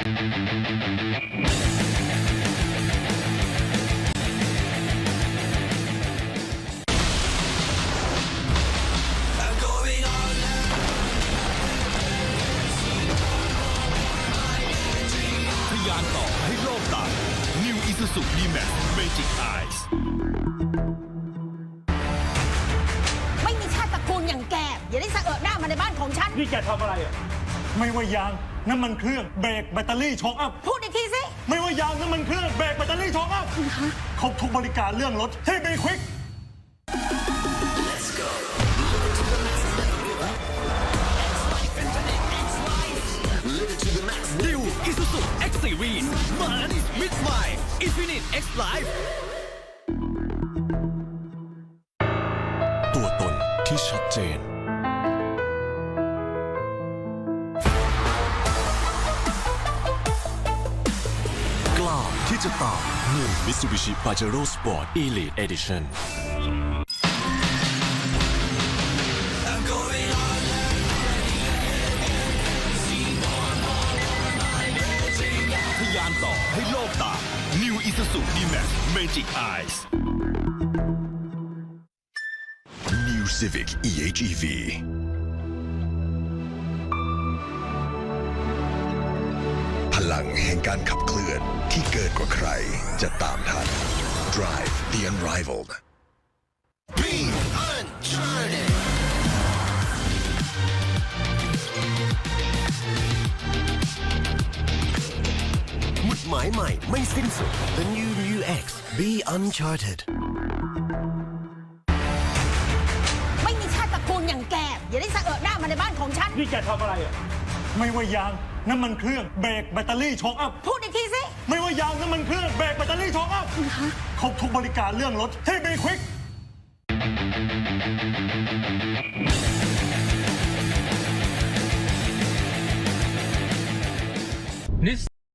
ทะยานต่อให้โลกตาย New Isuzu D-Max Magic Eyes ไม่มีชาติตระกูลอย่างแกอย่าได้สะเอะหน้ามาในบ้านของฉัน นี่แกทำอะไรอะ ไม่ว่ายางน้ำมันเครื่องเบรกแบตเตอรี่ช็อคอัพพูดอีกทีสิ ไม่ว่ายางน้ำมันเครื่องเบรกแบตเตอรี่ช็อคอัพครบทุกบริการเรื่องรถที่บีควิก New Isuzu X Series มัน Mid Mind Infinite X Life ตัวตนที่ชัดเจน ที่จะตาม New Mitsubishi Pajero Sport Elite Edition ทะยานต่อให้โลกตาม New Isuzu D-Max Magic Eyes New Civic EHEV ลังแห่งการขับเคลื่อนที่เกินกว่าใคร จะตามทัน Drive the Unrivaled Be Uncharted หมุดหมายใหม่ไม่สิ้นสุด The New New X Be Uncharted ไม่มีชาติตระกูลอย่างแกอย่าได้สะเอะหน้ามาในบ้านของฉัน นี่แกทำอะไรอะ ไม่ว่ายาง น้ำมันเครื่องเบรกแบตเตอรี่ช็อคอัพ พูดอีกทีสิ ไม่ว่ายางน้ำมันเครื่องเบรกแบตเตอรี่ช็อคอัพครบทุกบริการเรื่องรถที่บีควิก